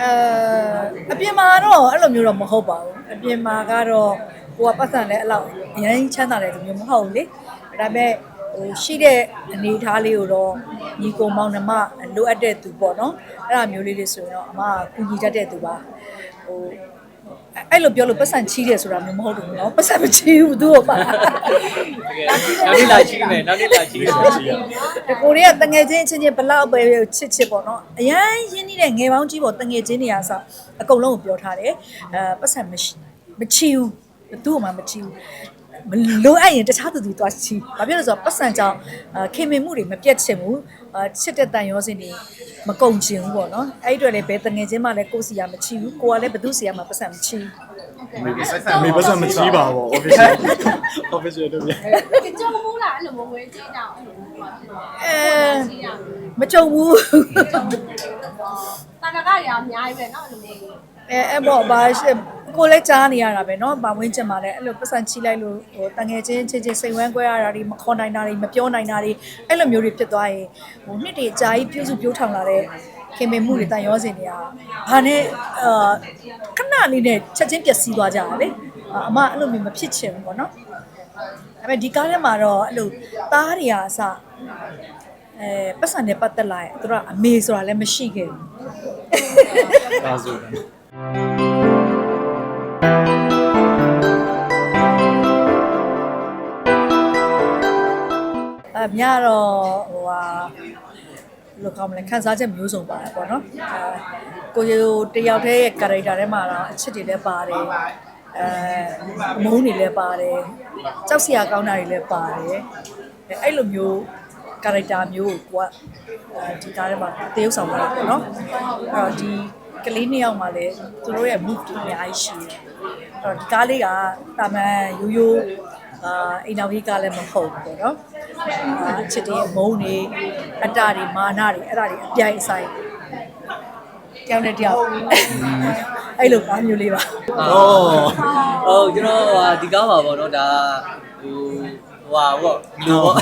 အဲအပြင်မှာတော့အဲ့လိုမျိုးတော့မဟုတ်ပါဘူးအပြင်မှာကတော့ကိုကပတ်စံလဲအဲ့လောက်အရင်ချမ်းသာတယ်လို့မျိုးမဟုတ်ဘူးလေဒါပေမဲ့ဟိုရှိတဲ့အနေအထားလေးကိုတော့ညီကိုမောင်နှမလိုအပ်တဲ့သူပေါ့နော်အဲ့ဒါမျိုးလေးတွေဆိုရင်တော့အမကကူညီတတ်တဲ့သူပါဟို အဲ့လိုပြောလို့ပတ်စံချီးတယ်ဆိုတာမျိုးမဟုတ်ဘူးနော်ပတ်စံမချီးဘူးသူ့ကိုပါတကယ်နောက်နေ့လာချီးမယ်နောက်နေ့လာချီးမယ်တကိုတွေကတငယ်ချင်းအချင်းချင်းဘလောက်ပဲချစ်ချစ်ပေါ့နော်အရန်ရင်းနှီးတဲ့ငယ်ပေါင်းကြီးပေါ့တငယ်ချင်းတွေကစအကုန်လုံးကိုပြောထားတယ်အဲပတ်စံမရှိမချီဘူးဘသူ့မှမချီဘူး မလိုအပ်ရင်တခြားသူသူသွားချီးဘာဖြစ်လို့လဲဆိုတော့ပတ်စံကြောင့်ခင်မင်မှုတွေမပြတ်ချင်ဘူးချစ်တဲ့တန်ရောစင်တွေမကုန်ချင်ဘူးပေါ့နော်အဲ့ဒီတော့လည်းဘယ်တငယ်ချင်းမှလည်းကိုယ်စီရမချီဘူးကိုကလည်းဘသူစီရမှပတ်စံမချီဘူးမေပတ်စံမေပတ်စံမချီပါဘော official official တို့ဗျာကြုံဘူးလားအဲ့လိုမဝဲကျင်းတာအဲ့လိုမျိုးပါဖြစ်သွားအဲမကြုံဘူးတန်ခါရအများကြီးပဲနော်အဲ့လိုမျိုးအဲအဲ့ပေါ့ဘာ ကိုလည်းကြားနေရတာပဲเนาะဘာဝင်းချင်ပါလဲအဲ့လိုပတ်စံချီလိုက်လို့ဟိုတငယ်ချင်းချင်းချင်းစိတ်ဝမ်းကွဲရတာတွေမခေါ်နိုင်တာတွေမပြောနိုင်တာတွေအဲ့လိုမျိုးတွေဖြစ်သွားရင်ဟိုနှစ်တွေအကြာကြီးပြုစုပြောထောင်လာတဲ့ခင်မင်မှုတွေတန်ရောစင်တွေကဘာနဲ့အာခဏလေးနဲ့ချက်ချင်းပျက်စီးသွားကြတာလေအာအမအဲ့လိုမျိုးမဖြစ်ချင်ဘူးပေါ့နော်ဒါပေမဲ့ဒီကားထဲမှာတော့အဲ့လိုသားတွေကအစအဲပတ်စံနဲ့ပတ်သက်လာရင်သူတို့ကအမေဆိုတာလည်းမရှိခဲ့ဘူး ဒါဆို အမြတော့ဟိုဟာဘယ်လိုကောင်းမလဲခန်းစားချက်မျိုးစုံပါတယ်ပေါ့နော်အဲကိုရီတယောက်တည်းရဲ့ character ထဲမှာတော့အချစ်တွေလည်းပါတယ်အဲမုန်းတွေလည်းပါတယ်ကြောက်စရာကောင်းတာတွေလည်းပါတယ်အဲအဲ့လိုမျိုး character မျိုးကိုကိုကအဲဒီကားထဲမှာတရုပ်ဆောင်လာတယ်ပေါ့နော်အဲ့တော့ဒီကလေးနှစ်ယောက်မှလည်းသူတို့ရဲ့ move တွေအများကြီးရှိတယ်အဲ့တော့ဒီကားလေးကတာမန်ရိုးရိုးအာအိမ်တော်ကြီးကားလည်းမဟုတ်ဘူးပေါ့နော် အာချစ်တဲ့မုန်းတွေအတ္တတွေမာနတွေအဲ့ဒါတွေအပြိုင်အဆိုင်တယောက်နဲ့တယောက်အဲ့လိုကားမျိုးလေးပါဟုတ်ကျွန်တော်ဟာဒီကားပါပေါ့နော်ဒါဟိုဟွာပေါ့ဒီလိုပေါ့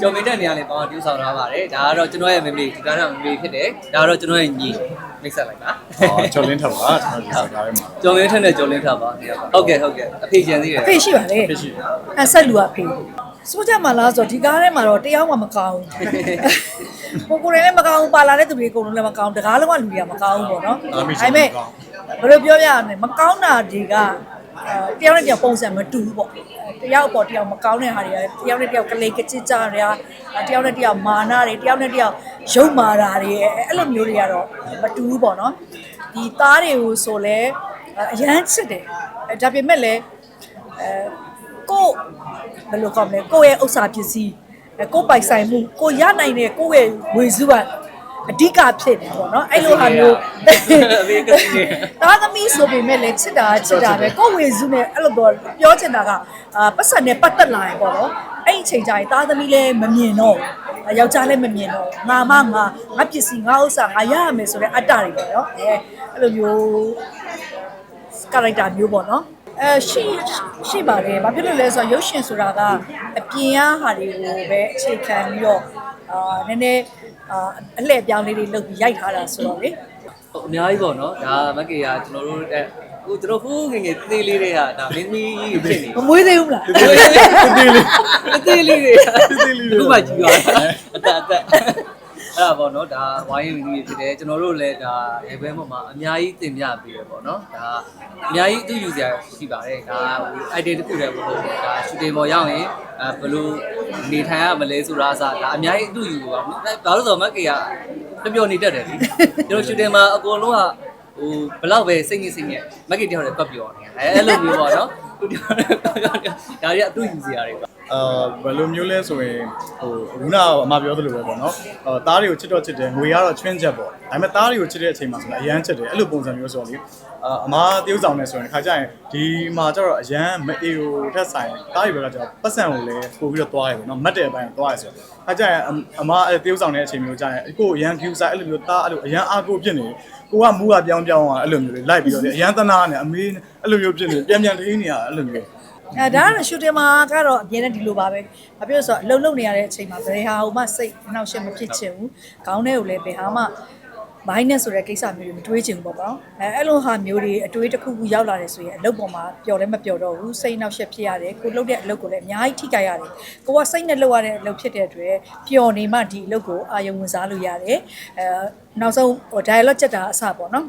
ကျော်မင်းတဲ့နေရာလေးပေါ့တူးဆောင်ထားပါတယ်ဒါကတော့ကျွန်တော်ရဲ့ memory ဒီကားက memory ဖြစ်တယ်ဒါကတော့ကျွန်တော်ရဲ့ညီ mix ဆက်လိုက်ပါအော်ချော်လင်းထပ်ပါကျွန်တော်ဒီစကားထဲမှာကျော်မင်းထက်နဲ့ကျော်လင်းထပ်ပါဟုတ်ကဲ့ဟုတ်ကဲ့အဖေကျန်သေးတယ်အဖေရှိပါလေဖြစ်ရှိတယ်အဆက်လူအဖေ စိုးကြမှာလားဆိုတော့ဒီကားထဲမှာတော့တရားမှမကောင်းဘူးကိုကိုယ်လည်းမကောင်းဘူးပါလာတဲ့သူတွေအကုန်လုံးလည်းမကောင်းဘူးတကားလုံးကလူတွေကမကောင်းဘူးပေါ့နော်ဒါပေမဲ့ဘယ်လိုပြောပြရမလဲမကောင်းတာတွေကအဲတယောက်နဲ့တယောက်ပုံစံမတူဘူးပေါ့တယောက်ပေါ့တယောက်မကောင်းတဲ့ဟာတွေကတယောက်နဲ့တယောက်ကလေးကချစ်ကြတယ်တယောက်နဲ့တယောက်မာနာတွေတယောက်နဲ့တယောက်ရုပ်မာတာတွေအဲ့လိုမျိုးတွေကတော့မတူဘူးပေါ့နော်ဒီသားတွေကိုဆိုလဲအရန်ချစ်တယ်ဒါပေမဲ့လည်းအဲကို ဘယ်လိုကောင်းမလဲကိုယ့်ရဲ့ဥစ္စာပစ္စည်းအဲကိုယ့်ပိုင်ဆိုင်မှုကိုရနိုင်တဲ့ကိုယ့်ရဲ့ဝေစုကအဓိကဖြစ်နေပေါ့နော်အဲ့လိုဟာမျိုးအမေကစီးနေတာသမီဆိုပေမဲ့လည်းချစ်တာချစ်တာပဲကိုယ့်ဝေစုနဲ့အဲ့လိုတော့ပြောချင်တာကအာပတ်စံနဲ့ပတ်သက်လာရင်ပေါ့နော်အဲ့ဒီအချိန်ကျရင်တာသမီလည်းမမြင်တော့ဘူးယောက်ျားလည်းမမြင်တော့ဘူးငါမငါငါပစ္စည်းငါဥစ္စာငါရရမယ်ဆိုတဲ့အတ္တတွေပေါ့နော်အဲအဲ့လိုမျိုး character မျိုးပေါ့နော် အဲရှိရှိပါတယ်ဘာဖြစ်လို့လဲဆိုတော့ရုပ်ရှင်ဆိုတာကအပြင်အားဟာတွေကိုပဲအခြေခံပြီးတော့အာနည်းနည်းအာအလှည့်အပြောင်းလေးတွေလုပ်ပြီးရိုက်ထားတာဆိုတော့လေဟုတ်အများကြီးပေါ့နော်ဒါမက်ကေကကျွန်တော်တို့အဲဟိုကျွန်တော်ဟိုးငယ်ငယ်သေးလေးတွေကဒါမင်းသမီးကြီးဖြစ်နေမမွေးသေးဘူးလားသေးလေးသေးလေးတွေအခုမှကြည့်ရအတက်အတက် အဲ့ဒါပေါ့နော်ဒါဝိုင်းရင်ကြီးဖြစ်တယ်ကျွန်တော်တို့လည်းဒါရေဘဲပေါ်မှာအများကြီးတင်ပြပေးရပေါ့နော်ဒါအများကြီးအတူယူစရာရှိပါတယ်ဒါဟို idea တစ်ခုတည်းမဟုတ်ဘူးဒါ shooting ပေါ်ရောက်ရင်အဲဘယ်လိုနေထိုင်ရမလဲဆိုတာအစဒါအများကြီးအတူယူပါဘူးဘာလို့ဆိုတော့မက်ကေကပျော်ပျော်နေတတ်တယ်လေကျွန်တော် shooting မှာအကုန်လုံးကဟိုဘလောက်ပဲစိတ်ငြိစိတ်ငြိမက်ကီတယောက်တည်းပတ်ပြောနေတာအဲအဲ့လိုမျိုးပေါ့နော်သူတယောက်တည်းပတ်ပြောနေတာဒါတွေကအတူယူစရာတွေပါ အာဘယ်လိုမျိုးလဲဆိုရင်ဟိုခုနကအမပြောသလိုပဲပေါ့နော်အာသားတွေကိုချစ်တော့ချစ်တယ်ငွေကတော့ချွင်းချက်ပေါ့ဒါပေမဲ့သားတွေကိုချစ်တဲ့အချိန်မှာဆိုရင်အရန်ချစ်တယ်အဲ့လိုပုံစံမျိုးဆိုတော့လေအာအမတရုပ်ဆောင်နေဆိုရင်တစ်ခါကျရင်ဒီမှာကျတော့အရန်မအေကိုထက်ဆိုင်သားတွေဘက်ကကျတော့ပတ်စံကိုလည်းပို့ပြီးတော့သွားရပေါ့နော်မတ်တဲ့အပိုင်းကိုသွားရဆိုတော့ခါကျရင်အမအဲ့တရုပ်ဆောင်တဲ့အချိန်မျိုးကျရင်ကိုအရန် view ဆိုင်အဲ့လိုမျိုးသားအဲ့လိုအရန်အားကိုဖြစ်နေကိုကမူကပြောင်းပြောင်းအောင်အဲ့လိုမျိုးလေးလိုက်ပြီးတော့လေအရန်သနာနဲ့အမေးအဲ့လိုမျိုးဖြစ်နေပြန်ပြန်ထိန်းနေရအဲ့လိုမျိုး အဲဒါကတော့ shooting မှာကတော့အပြင်းနဲ့ဒီလိုပါပဲဘာဖြစ်လို့ဆိုတော့အလုံးလုံးနေရတဲ့အချိန်မှာဘယ်ဟာမှစိတ်နှောက်ယှက်မဖြစ်ချင်ဘူးခေါင်းထဲကိုလည်းဘယ်ဟာမှဘိုင်းနဲ့ဆိုတဲ့ကိစ္စမျိုးတွေမတွေးချင်ဘူးပေါ့နော်အဲအဲ့လိုဟာမျိုးတွေအတွေးတစ်ခုခုရောက်လာတယ်ဆိုရင်အလုပ်ပေါ်မှာပျော်လည်းမပျော်တော့ဘူးစိတ်နှောက်ယှက်ဖြစ်ရတယ်ကိုလုပ်တဲ့အလုပ်ကိုလည်းအများကြီးထိခိုက်ရတယ်ကိုကစိတ်နဲ့လုပ်ရတဲ့အလုပ်ဖြစ်တဲ့အတွက်ပျော်နေမှဒီအလုပ်ကိုအာရုံဝင်စားလို့ရတယ်အဲနောက်ဆုံးဟို dialogue ချက်တာအစပေါ့နော်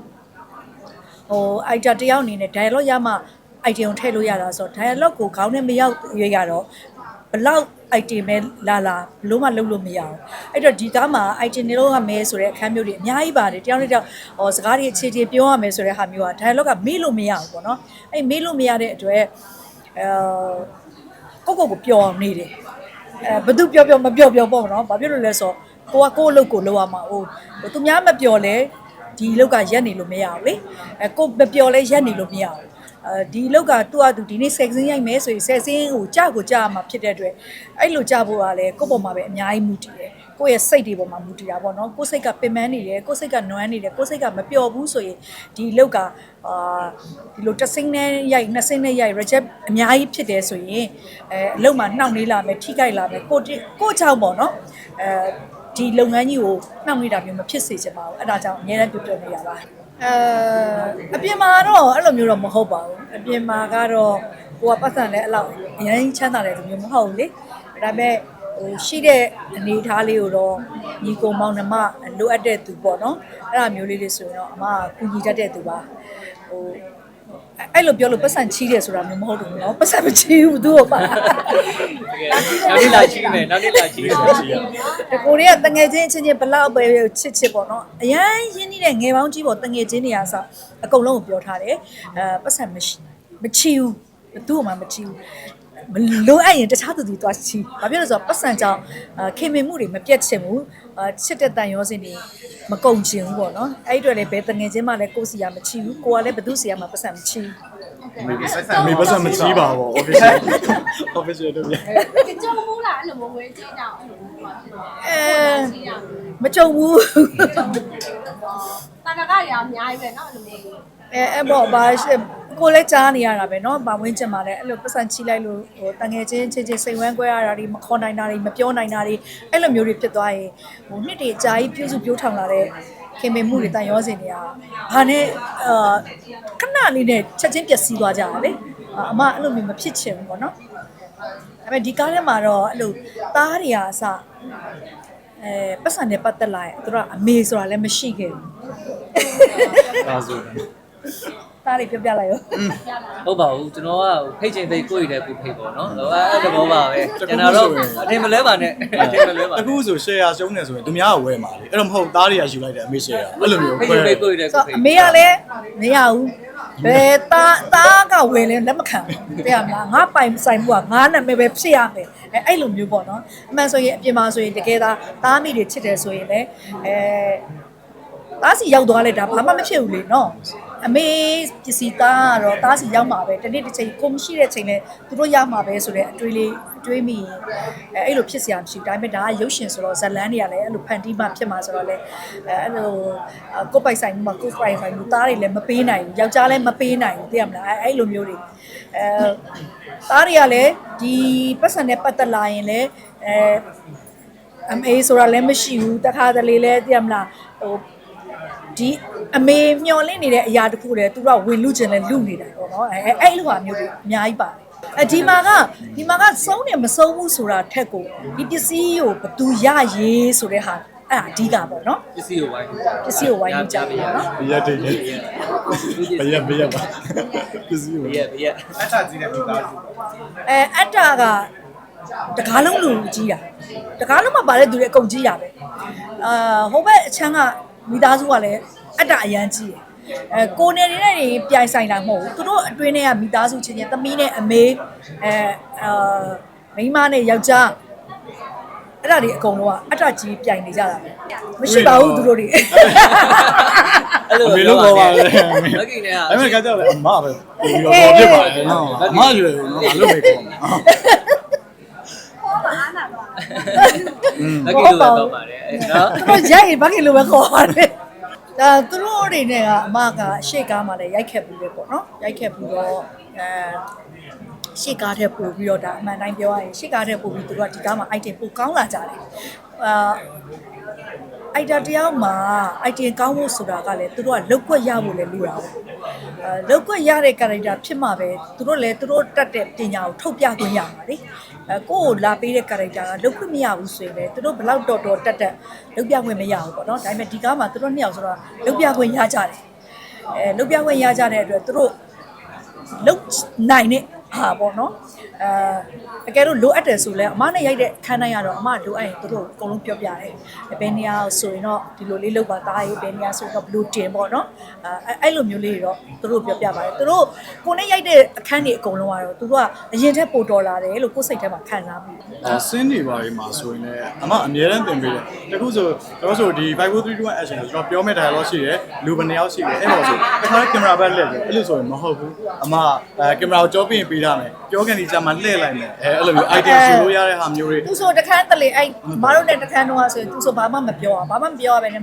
ဟို item တယောက်အနေနဲ့ dialogue ရမှ item ကိုထည့်လို့ရတာဆိုတော့ dialogue ကိုခေါင်းနဲ့မရောက်ရွေးရတော့ဘလောက် item ပဲလာလာဘလို့မှလုပ်လို့မရအောင်အဲ့တော့ဒီကားမှာ item တွေလို့ရမယ်ဆိုတဲ့အခန်းမျိုးတွေအများကြီးပါတယ်တယောက်နဲ့တယောက်ဟောစကားတွေအခြေအခြေပြောရမယ်ဆိုတဲ့ဟာမျိုးက dialogue ကမေ့လို့မရဘူးပေါ့နော်အဲ့မေ့လို့မရတဲ့အတွက်အဲကိုကိုကိုပျော်နေတယ်အဲဘသူပျော်ပျော်မပျော်ပျော်ပေါ့နော်ဘာဖြစ်လို့လဲဆိုတော့ကိုကကိုယ့်အလုပ်ကိုလုပ်ရမှာဟိုသူများမပျော်လဲဒီလောက်ကရက်နေလို့မရဘူးလေအဲကိုမပျော်လဲရက်နေလို့မရဘူးအဲ ဒီလောက်ကသူ့အတူဒီနေ့ဆက်စင်းရိုက်မယ်ဆိုရင်ဆက်စင်းကိုကြကိုကြမှာဖြစ်တဲ့အတွက်အဲ့လိုကြဖို့ကလည်းကိုယ့်ပေါ်မှာပဲအများကြီးမူတည်တယ်ကိုယ့်ရဲ့စိတ်တွေပေါ်မှာမူတည်တာပေါ့နော်ကိုယ့်စိတ်ကပင်ပန်းနေတယ်ကိုယ့်စိတ်ကနွမ်းနေတယ်ကိုယ့်စိတ်ကမပျော်ဘူးဆိုရင်ဒီလောက်ကအာဒီလိုတစ်စင်းနဲ့ရိုက်နှစ်စင်းနဲ့ရိုက် reject အများကြီးဖြစ်တယ်ဆိုရင်အဲအလုံးမှာနှောင့်နှေးလာမယ်ထိခိုက်လာမယ်ကိုတိကိုယ့်ချောင်းပေါ့နော်အဲဒီလုပ်ငန်းကြီးကိုနှောင့်နှေးတာမျိုးမဖြစ်စေချင်ပါဘူးအဲ့ဒါကြောင့်အများနဲ့ပြောပြနေရပါ အဲအပြင်မှာတော့အဲ့လိုမျိုးတော့မဟုတ်ပါဘူးအပြင်မှာကတော့ကိုကပတ်စံလဲအဲ့လောက်အရင်ချမ်းသာတယ်သူမျိုးမဟုတ်ဘူးလေဒါပေမဲ့ဟိုရှိတဲ့အနေအထားလေးကိုတော့ညီကုံမောင်နှမလိုအပ်တဲ့သူပေါ့နော်အဲ့ဒါမျိုးလေးလေးဆိုရင်တော့အမကကူညီတတ်တဲ့သူပါဟို အဲ့လိုပြောလို့ပတ်စံချီးတယ်ဆိုတာမျိုးမဟုတ်ဘူးနော်ပတ်စံမချီးဘူးသူ့ကိုပါနောက်နေ့လာချီးမယ်နောက်နေ့လာချီးမယ်တကိုတွေကတငယ်ချင်းချင်းချင်းဘလောက်ပဲချစ်ချစ်ပေါ့နော်အရန်ရင်းနှီးတဲ့ငယ်ပေါင်းကြီးပေါ့တငယ်ချင်းတွေအားဆိုအကုန်လုံးကိုပြောထားတယ်အဲပတ်စံမရှိမချီးဘူးသူ့ကိုမှမချီးဘူး မလိုအပ်ရင်တခြားသူတွေသွားချီဘာဖြစ်လို့လဲဆိုတော့ပတ်စံကြောင့်ခင်မင်မှုတွေမပြတ်ချင်ဘူးအာချစ်တဲ့တန်ရောစင်တွေမကုံချင်ဘူးပေါ့နော်အဲ့ဒီအတွက်လည်းဘယ်တငယ်ချင်းမှလည်းကိုယ်စီရမချီဘူးကိုကလည်းဘသူစီရမှာပတ်စံမချီဘူး မေပတ်စံမကြီးပါဘူး official official တို့ပြ ကြုံဘူးလားအဲ့လိုမျိုးဝဲကြည့်ကြအောင်အဲ့လိုမျိုးပါဖြစ်သွား အဲမကြုံဘူး တာတာကရအများကြီးပဲเนาะအဲ့လိုမျိုး အဲအဲ့ပေါ့ဘာရှကိုလည်းကြားနေရတာပဲเนาะဘာဝင်းချင်ပါလဲအဲ့လိုပတ်စံချီလိုက်လို့ဟိုတငယ်ချင်းချင်းချင်းစိတ်ဝမ်းကွဲရတာတွေမခေါ်နိုင်တာတွေမပြောနိုင်တာတွေအဲ့လိုမျိုးတွေဖြစ်သွားရင်ဟိုနှစ်တွေအကြာကြီးပြုစုပြောထောင်လာတဲ့ခင်မင်မှုတွေတန်ရောစင်တွေကဘာနဲ့အာခဏလေးနဲ့ချက်ချင်းပျက်စီးသွားကြတာလေအာအမအဲ့လိုမျိုးမဖြစ်ချင်ဘူးပေါ့နော်ဒါပေမဲ့ဒီကားထဲမှာတော့အဲ့လိုသားတွေကအစအဲပတ်စံနဲ့ပတ်သက်လာရင်သူတို့ကအမေဆိုတာလည်းမရှိခဲ့ဘူး ဒါဆို သားတွေပြောပြလိုက်ရောဟုတ်ပါဘူးကျွန်တော်ကဖိတ်ချင်ဖိတ်ကိုယ့်ရတဲ့ကိုဖိတ်ပေါ့နော်ဟိုအဲ့သဘောပါပဲကျွန်တော်တော့အထင်မလဲပါနဲ့အထင်မလဲပါအခုဆို share ရှုံးနေဆိုရင်သူများကဝယ်မှာလေအဲ့တော့မဟုတ်သားတွေကယူလိုက်တယ်အမေ share အဲ့လိုမျိုးဖိတ်ချင်ဖိတ်ကိုယ့်ရတဲ့ဆိုကိုဖိတ်အမေကလည်းမရဘူးဘယ်သားသားကဝင်လဲလက်မခံဘူးသိရမလားငါပိုင်ဆိုင်မှုကငါနာမည်ပဲဖြစ်ရမယ်အဲအဲ့လိုမျိုးပေါ့နော်အမှန်ဆိုရင်အပြင်မှာဆိုရင်တကယ်သားသားမိတွေချစ်တယ်ဆိုရင်လည်းအဲ သားစီရောက်သွားလဲဒါဘာမှမဖြစ်ဘူးလေနော်အမေပစ္စည်းသားကတော့သားစီရောက်မှာပဲတနေ့တစ်ချိန်ကိုမရှိတဲ့ချိန်လဲသူတို့ရောက်မှာပဲဆိုတဲ့အတွေးလေးအတွေးမိရင်အဲအဲ့လိုဖြစ်စရာမရှိဘူးဒါပေမဲ့ဒါကရုပ်ရှင်ဆိုတော့ဇလန်းတွေကလည်းအဲ့လိုဖန်တီးမှဖြစ်မှာဆိုတော့လေအဲအဲ့လိုကိုယ်ပိုက်ဆိုင်မှုမှာကိုယ်ပိုင်ဆိုင်မှုသားတွေလည်းမပေးနိုင်ဘူးယောက်ျားလည်းမပေးနိုင်ဘူးသိရမလားအဲအဲ့လိုမျိုးတွေအဲသားတွေကလည်းဒီပတ်စံနဲ့ပတ်သက်လာရင်လည်းအဲအမေဆိုတာလည်းမရှိဘူးတခါတလေလဲသိရမလားဟို ဒီအမေမျောလင့်နေတဲ့အရာတခုလေသူကဝင်လူကျင်လဲလူနေတာပေါ့နော်အဲအဲအဲ့လိုဟာမျိုးတွေအများကြီးပါတယ်အဒီမှာကဒီမှာကစုံးတယ်မစုံးဘူးဆိုတာထက်ကိုဒီပစ္စည်းကိုဘသူရရေးဆိုတဲ့ဟာအဲ့ဒါအဓိကပေါ့နော်ပစ္စည်းကိုဝိုင်းပစ္စည်းကိုဝိုင်းကြပြီပေါ့နော်ဘရက်တိတ်ဘရက်ဘရက်ပါပစ္စည်းကိုဘရက်ဘရက်အဲအတ္တကတကားလုံးလူကြီးတာတကားလုံးမှာပါတဲ့သူတွေအကုန်ကြီးတာပဲအာဟိုဘက်အချမ်းက မိသားစုကလည်းအတ္တအရန်ကြီးတယ်အဲကိုနေနေနဲ့ပြိုင်ဆိုင်တာမဟုတ်ဘူးသူတို့အတွင်းထဲကမိသားစုချင်းချင်းသမီးနဲ့အမေအဲအာမိန်းမနဲ့ယောက်ျားအဲ့ဒါတွေအကုန်လုံးကအတ္တကြီးပြိုင်နေကြတာပဲမရှိပါဘူးသူတို့တွေအဲ့လိုအမေလို့ခေါ်ပါလေမကီနဲ့အဲ့မဲ့ကကြောက်လေအမပဲပြီးတော့ပေါ်ဖြစ်ပါတယ်နော်အမရွယ်နော်အဲ့လိုပဲခေါ်မှာဟောပါ အားနာတော့မကီလို့တော့ပါတယ်နော်သူတို့ရိုက်ရင်ဘာကလို့ပဲခေါ်ရတယ်ဒါသူတို့တွေနဲ့ကအမကအရှိကားမှလည်းရိုက်ခက်ဘူးပဲပေါ့နော်ရိုက်ခက်ဘူးတော့အဲရှေ့ကားထက်ပို့ပြီးတော့ဒါအမှန်တိုင်းပြောရရင်ရှေ့ကားထက်ပို့ပြီးသူတို့ကဒီကားမှာ item ပိုကောင်းလာကြတယ်အာ အိုက်တာတယောက်မှာအိုက်တင်ကောင်းဖို့ဆိုတာကလည်းသူတို့ကလောက်ွက်ရဖို့လည်းလိုတာပေါ့အဲလောက်ွက်ရတဲ့ character ဖြစ်မှပဲသူတို့လည်းသူတို့တတ်တဲ့ပညာကိုထုတ်ပြခွင့်ရမှာလေအဲကိုယ့်ကိုလာပေးတဲ့ character ကလောက်ခွင့်မရဘူးဆိုရင်လည်းသူတို့ဘယ်လောက်တော်တော်တက်တက်လောက်ပြခွင့်မရဘူးပေါ့နော်ဒါပေမဲ့ဒီကားမှာသူတို့နှစ်ယောက်ဆိုတော့လောက်ပြခွင့်ရကြတယ်အဲလောက်ပြခွင့်ရကြတဲ့အတွက်သူတို့လုတ်နိုင်တဲ့ဟာပေါ့နော် အဲအကယ်လို့လိုအပ်တယ်ဆိုလဲအမနဲ့ရိုက်တဲ့အခန်းတိုင်းကတော့အမလိုအပ်ရင်သူတို့အကုန်လုံးပြောပြတယ်ဘယ်နေရာဆိုရင်တော့ဒီလိုလေးလောက်ပါသားရေးဘယ်နေရာဆိုရင်တော့ဘလူးတင်ပေါ့နော်အဲအဲ့လိုမျိုးလေးတွေတော့သူတို့ပြောပြပါတယ်သူတို့ကိုနဲ့ရိုက်တဲ့အခန်းတွေအကုန်လုံးကတော့သူတို့ကအရင်ထက်ပိုတော်လာတယ်လို့ကိုယ်စိတ်ထဲမှာခံစားမိတယ်အဲဆင်းနေပါလေမှာဆိုရင်လည်းအမအမြဲတမ်းသင်ပေးတယ်တခုဆိုတော့ဆိုဒီ5321 action ဆိုတော့ပြောမဲ့ dialogue ရှိတယ်လူဘယ်နှစ်ယောက်ရှိတယ်အဲ့တော့ဆိုတစ်ခါကင်မရာဘက်လှည့်တယ်အဲ့လိုဆိုရင်မဟုတ်ဘူးအမအဲကင်မရာကိုကြောပြရင်ပေးရမယ်ပြောကန်ဒီကြမှာမှာလှည့်လိုက်မယ်အဲအဲ့လိုမျိုး idea ရှိလို့ရတဲ့ဟာမျိုးတွေသူဆိုတခန်းတလေအဲ့မတို့နဲ့တခန်းတော့ဆိုရင်သူဆိုဘာမှမပြောอ่ะဘာမှမပြောရပဲနဲ့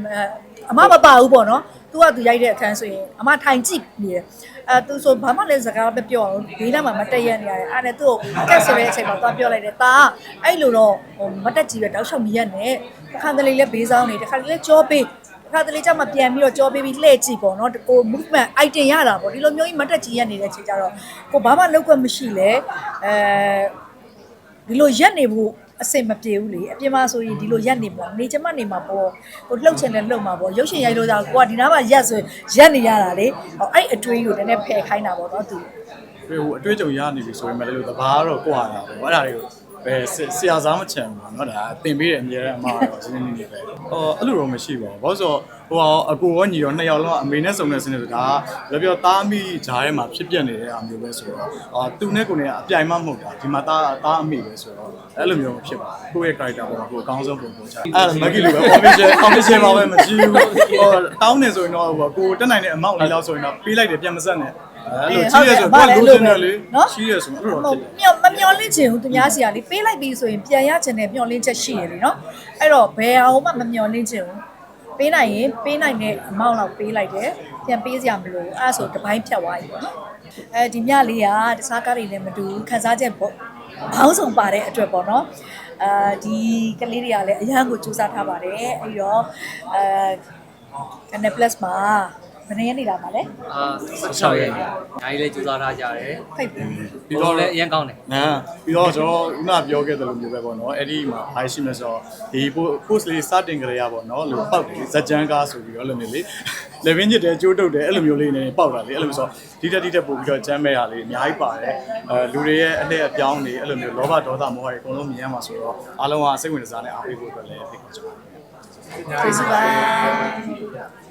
အမမပါဘူးပေါ့နော်သူကသူရိုက်တဲ့အခန်းဆိုရင်အမထိုင်ကြည့်နေတယ်အဲသူဆိုဘာမှလည်းစကားမပြောဘူးဒေးလာမှာမတက်ရနေရတယ်အဲ့ဒါသူ့ကိုကက်ဆိုတဲ့အချိန်မှာသွားပြောလိုက်တယ်ဒါအဲ့လိုတော့ဟိုမတက်ကြည့်ပဲတောက်လျှောက်မရက်နဲ့တခါတလေလည်းဘေးဆောင်နေတခါတလေကြောပေး တခါတလေကျမှပြန်ပြီးတော့ကြောပေးပြီးလှည့်ကြည့်ပေါ့နော်ကို movement item ရတာပေါ့ဒီလိုမျိုးကြီးမတက်ကြည့်ရက်နေတဲ့ချိန်ကျတော့ကိုဘာမှလောက်ကွက်မရှိလဲအဲဒီလိုရက်နေဖို့အစင်မပြေဘူးလေအပြင်မှာဆိုရင်ဒီလိုရက်နေပေါ့နေချင်မှနေမှာပေါ့ကိုလှုပ်ချင်တယ်လှုပ်မှာပေါ့ရုပ်ရှင်ရိုက်လို့ကြောင့်ကိုကဒီနားမှာရက်ဆိုရင်ရက်နေရတာလေဟောအဲ့အတွေးကိုနည်းနည်းဖယ်ခိုင်းတာပေါ့နော်သူဟိုအတွေ့အကြုံရနေပြီဆိုရင်လည်းလို့တဘာကတော့ကိုရတာပေါ့အဲ့ဒါတွေကို ပဲဆရာစားမချင်ဘူးပေါ့နော်ဒါသင်ပေးတယ်အများအားအမတော့ရှင်းရှင်းလေးလေးပဲအော်အဲ့လိုတော့မရှိပါဘူးဘာလို့ဆိုဟိုအောင်အကိုရောညီရောနှစ်ယောက်လုံးအမေနဲ့စုံတဲ့စနစ်ဆိုတာကလည်းပြောသားမိဂျားထဲမှာဖြစ်ပြနေတဲ့အားမျိုးပဲဆိုတော့အာသူနဲ့ကိုနဲ့အပြိုင်မှမဟုတ်တာဒီမှာသားသားအမိပဲဆိုတော့အဲ့လိုမျိုးမဖြစ်ပါဘူးကိုယ့်ရဲ့ character ပေါ်မှာကိုယ်အကောင်းဆုံးပုံပေါ်ချအဲ့ဒါမကီလိုပဲ official official ပါပဲမရှိဘူးဟိုတောင်းနေဆိုရင်တော့ဟိုကိုတက်နိုင်တဲ့ amount လေးလောက်ဆိုရင်တော့ပေးလိုက်တယ်ပြန်မဆက်နဲ့ အဲ့လိုကြီးရဆိုတော့လိုချင်တယ်လေကြီးရဆိုတော့အဲ့လိုဟိုဖြစ်တယ်မျောမမျောလင့်ချင်ဘူးသူများစီကလေပေးလိုက်ပြီဆိုရင်ပြန်ရချင်တဲ့မျောလင့်ချက်ရှိရလေနော်အဲ့တော့ဘယ်အောင်မှမမျောလင့်ချင်ဘူးပေးနိုင်ရင်ပေးနိုင်တဲ့အမောင့်လောက်ပေးလိုက်တယ်ပြန်ပေးစရာမလိုဘူးအဲ့ဒါဆိုတစ်ပိုင်းဖြတ်သွားပြီပေါ့နော်အဲဒီမြလေးကတခြားကားတွေလည်းမတူဘူးခန်းစားချက်ပေါ့ဘောင်းဆောင်ပါတဲ့အတွက်ပေါ့နော်အာဒီကလေးတွေကလည်းအရန်ကိုစူးစမ်းထားပါတယ်အဲ့တော့အဲ Canal+ မှာ ဘယ်နည်းနေလာပါလဲအာ16ရက်ညာကြီးလည်းကြိုးစားထားကြတယ်ဖိတ်ပြီပြီးတော့လည်းအရင်ကောင်းတယ်နာပြီးတော့ကျွန်တော်ခုနပြောခဲ့သလိုမျိုးပဲပေါ့နော်အဲ့ဒီမှာ high ရှိမှဆိုတော့ဒီ post လေးစတင်ကြရပေါ့နော်လို့ပောက်တယ်ဇက်ကြမ်းကားဆိုပြီးတော့အဲ့လိုမျိုးလေ level ညစ်တယ်ကြိုးတုတ်တယ်အဲ့လိုမျိုးလေးနေပောက်တာလေအဲ့လိုမျိုးဆိုတော့ဒီတက်ဒီတက်ပို့ပြီးတော့ကြမ်းမဲ့ရလေးအများကြီးပါတယ်အဲလူတွေရဲ့အလှည့်အပြောင်းတွေအဲ့လိုမျိုးလောဘဒေါသမောဟတွေအကုန်လုံးမြင်ရမှာဆိုတော့အားလုံးကစိတ်ဝင်စားနဲ့အားပေးဖို့အတွက်လည်းဖိတ်ခေါ်ချင်ပါတယ် ကျေးဇူးပါ